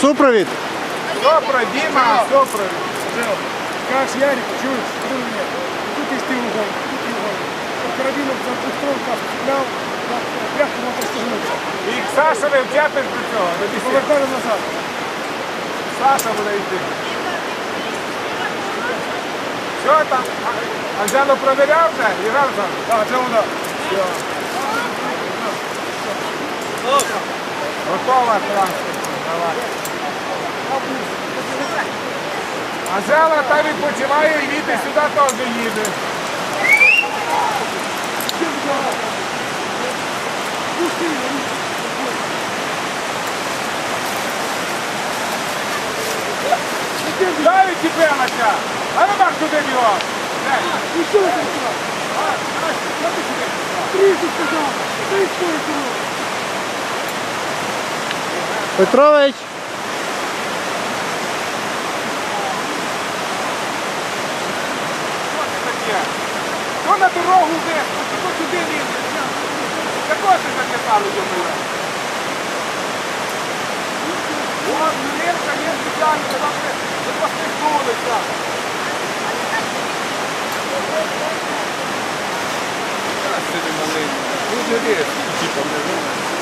Супровід? Сопра, Дима, Сопра. Скажешь, Ярик, чуешь, скажи мне, тут есть угол, тут ты угол. Карабином за пустом нас цеплял, прямо на постигнуться. І Саша не втягнеш до цього. Повертали назад. Саша буде йти. Що там? А- Анжело провіряв вже? Іграв там? А, це вода. Готова транспорт. Давай. Анжела та відпочиває і Віти сюди теж їде. Дай відчепилася! А ну так туди його! І що. Ти? Петрович. Що це таке? Хто на дорогу весь? Хто сюди лізе? Якого ти записали до мене? От, Лінка є спеціально, там не посміхнулися. Дуже різко.